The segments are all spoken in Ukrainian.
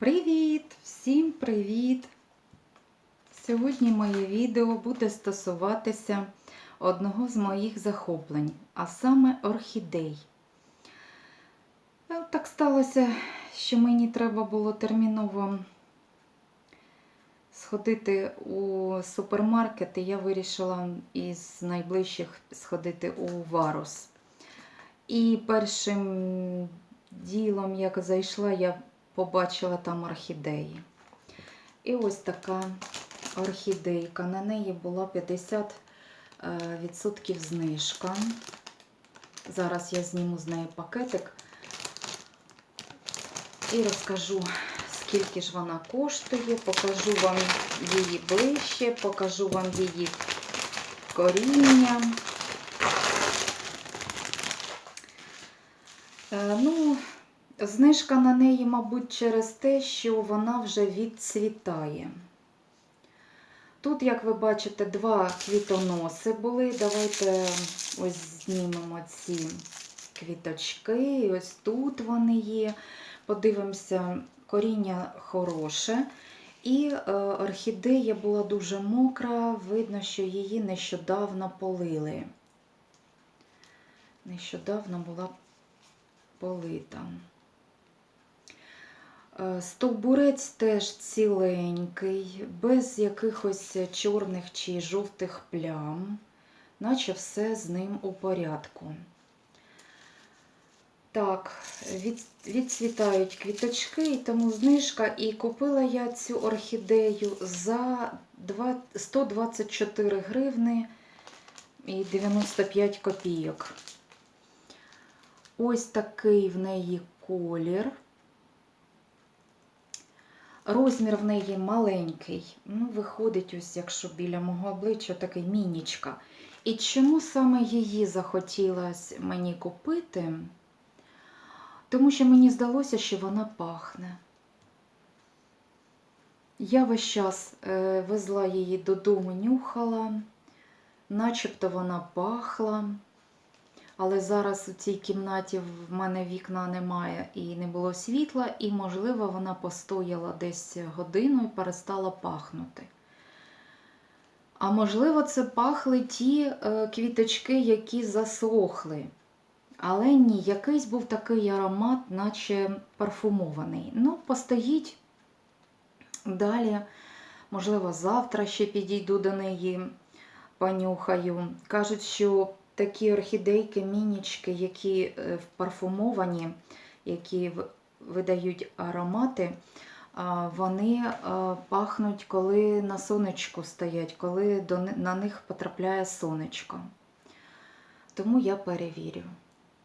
Привіт! Всім привіт! Сьогодні моє відео буде стосуватися одного з моїх захоплень, а саме орхідей. Е, Так сталося, що мені треба було терміново сходити у супермаркет, і я вирішила із найближчих сходити у Варус. І першим ділом, як зайшла, я побачила там орхідеї. І ось така орхідейка. На неї була 50% е, знижка. Зараз я зніму з неї пакетик і розкажу, скільки ж вона коштує, покажу вам її ближче, покажу вам її коріння. Е, Ну, знижка на неї, мабуть, через те, що вона вже відцвітає. Тут, як ви бачите, два квітоноси були. Давайте ось знімемо ці квіточки. Ось тут вони є. Подивимося, коріння хороше. І е, орхідея була дуже мокра, видно, що її нещодавно полили. Нещодавно була полита. Е, Стовбурець теж ціленький, без якихось чорних чи жовтих плям, наче все з ним у порядку. Так, від, відцвітають квіточки, тому знижка. І купила я цю орхідею за 2, 124 гривни і 95 копійок. Ось такий в неї колір. Розмір в неї маленький. Ну, виходить, ось, якщо біля мого обличчя, такий мінічка. І чому саме її захотілося мені купити? Тому що мені здалося, що вона пахне. Я весь час е, везла її додому, нюхала, начебто вона пахла. Але зараз у цій кімнаті в мене вікна немає і не було світла, і, можливо, вона постояла десь годину і перестала пахнути. А можливо, це пахли ті е, квіточки, які засохли. Але ні, якийсь був такий аромат, наче парфумований. Ну, постоїть далі. Можливо, завтра ще підійду до неї, понюхаю. Кажуть, що такі орхідейки, мінічки, які е, парфумовані, які видають аромати, вони пахнуть, коли на сонечку стоять, коли на них потрапляє сонечко. Тому я перевірю,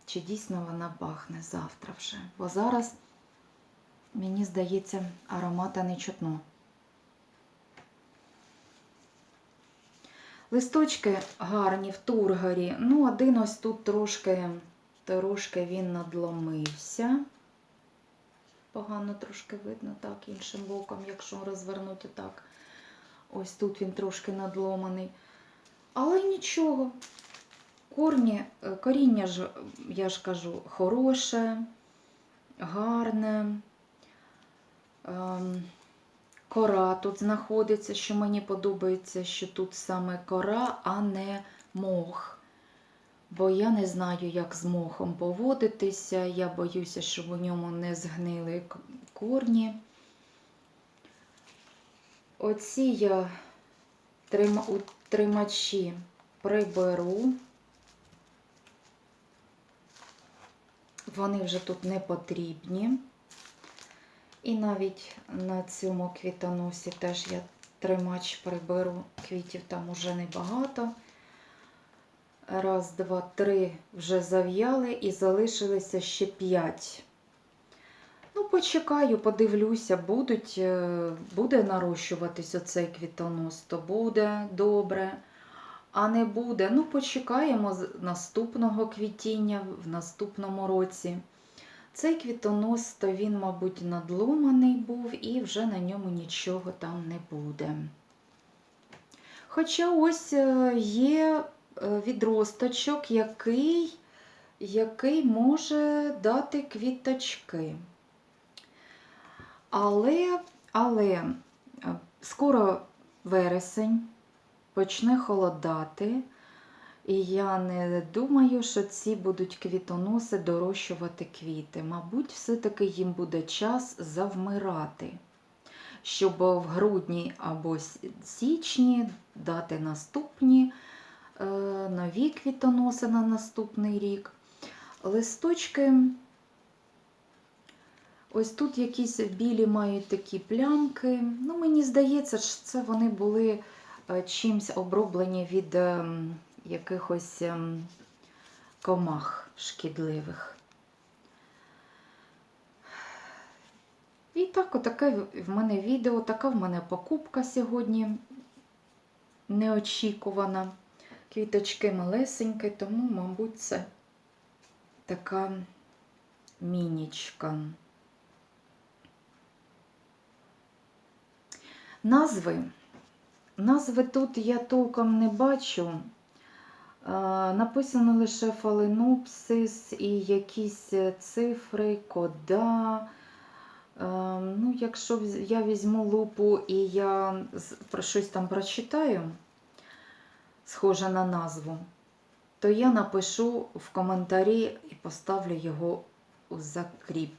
чи дійсно вона пахне завтра вже. Бо зараз, мені здається, аромата не чутно. Листочки гарні в тургарі. Ну, один ось тут трошки, трошки він надломився. Погано трошки видно, так, іншим боком, якщо розвернути так. Ось тут він трошки надломаний. Але нічого. Корні, е, коріння ж, я ж кажу, хороше, гарне. Ем, Кора тут знаходиться, що мені подобається, що тут саме кора, а не мох. Бо я не знаю, як з мохом поводитися. Я боюся, щоб у ньому не згнили корні. Оці я тримачі приберу. Вони вже тут не потрібні. І навіть на цьому квітоносі теж я тримач приберу. Квітів там уже небагато. Раз, два, три вже зав'яли і залишилося ще п'ять. Ну, почекаю, подивлюся, будуть, е, буде нарощуватись оцей квітонос, то буде добре. А не буде. Ну, почекаємо наступного квітіння в наступному році. Цей квітонос, то він, мабуть, надломаний був і вже на ньому нічого там не буде. Хоча ось е, є е, відросточок, який, який може дати квіточки. Але, але е, скоро вересень почне холодати. І я не думаю, що ці будуть квітоноси дорощувати квіти. Мабуть, все-таки їм буде час завмирати, щоб в грудні або січні дати наступні е, нові квітоноси на наступний рік. Листочки, ось тут якісь білі мають такі плямки. Ну, мені здається, що це вони були е, чимсь оброблені від ем, якихось ем, комах шкідливих. І так, отаке в- мене відео, така в мене покупка сьогодні неочікувана. Квіточки малесенькі, тому, мабуть, це така мінічка. Назви. Назви тут я толком не бачу. Е, Написано лише фаленопсис і якісь е, цифри, кода. Е, Ну, якщо я візьму лупу і я щось там прочитаю, схоже на назву, то я напишу в коментарі і поставлю його у закріп,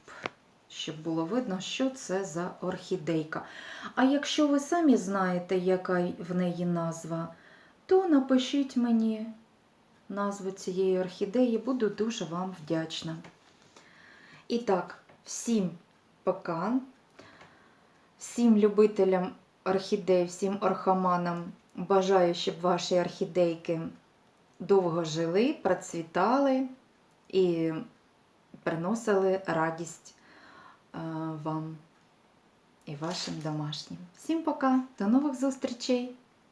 щоб було видно, що це за орхідейка. А якщо ви самі знаєте, яка в неї назва, то напишіть мені назву цієї орхідеї, буду дуже вам вдячна. І так, всім пока. Всім любителям орхідей, всім орхоманам бажаю, щоб ваші орхідейки довго жили, процвітали і приносили радість е, вам і вашим домашнім. Всім пока, до нових зустрічей!